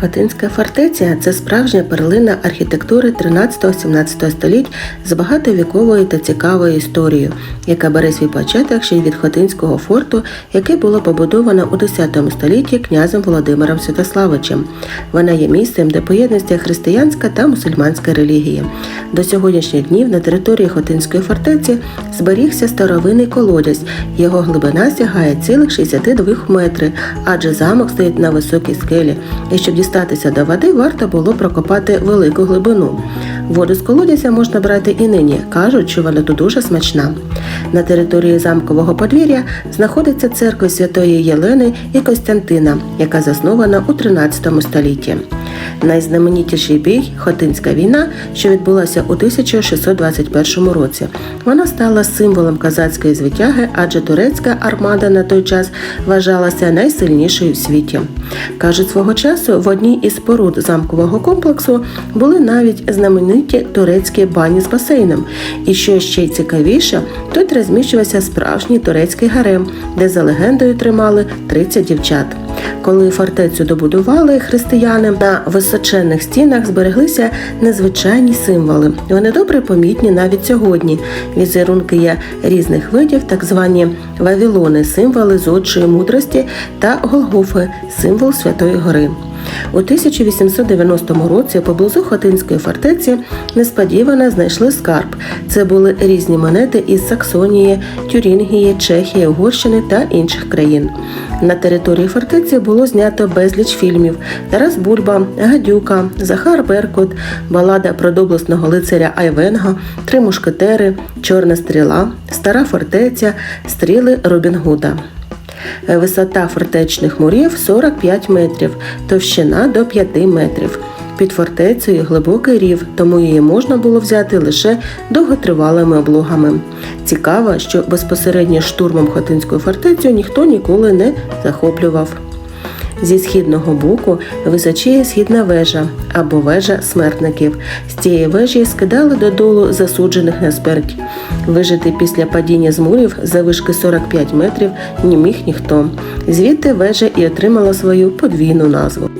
Хотинська фортеця це справжня перлина архітектури 13-17 століть з багатовіковою та цікавою історією, яка бере свій початок ще й від Хотинського форту, який було побудовано у 10 столітті князем Володимиром Святославичем. Вона є місцем, де поєднується християнська та мусульманська релігія. До сьогоднішніх днів на території Хотинської фортеці зберігся старовинний колодязь. Його глибина сягає цілих 62 метри, адже замок стоїть на високій скелі. І щоб дістатися до води, варто було прокопати велику глибину. Воду з колодязя можна брати і нині. кажуть, що вона тут дуже смачна. На території замкового подвір'я знаходиться церква святої Єлени і Костянтина, яка заснована у 13 столітті. Найзнаменітіший бій Хотинська війна, що відбулася у 1621 році. Вона стала символом козацької звитяги, адже турецька армада на той час вважалася найсильнішою в світі. Кажуть, свого часу в одній із споруд замкового комплексу були навіть знамениті турецькі бані з басейном. І що ще й цікавіше, тут розміщувався справжній турецький гарем, де за легендою тримали 30 дівчат. Коли фортецю добудували християни, на височенних стінах збереглися незвичайні символи. Вони добре помітні навіть сьогодні. Візерунки є різних видів, так звані вавілони, символи зодчої мудрості та Голгофи, символ Святої Гори. У 1890 році поблизу Хотинської фортеці несподівано знайшли скарб. Це були різні монети із Саксонії, Тюрінгії, Чехії, Угорщини та інших країн. На території фортеці було знято безліч фільмів: Тарас Бульба, Гадюка, Захар Беркут, балада про доблесного лицаря Айвенга, Три мушкетери, Чорна стріла, Стара фортеця, стріли Робін Гуда. Висота фортечних мурів 45 метрів, товщина до 5 метрів. Під фортецею глибокий рів, тому її можна було взяти лише довготривалими облогами. Цікаво, що безпосередньо штурмом Хотинської фортецю ніхто ніколи не захоплював. Зі східного боку височіє східна вежа або вежа смертників. З цієї вежі скидали додолу засуджених на смерть. Вижити після падіння з мурів за вишки 45 метрів не міг ніхто. Звідти вежа і отримала свою подвійну назву.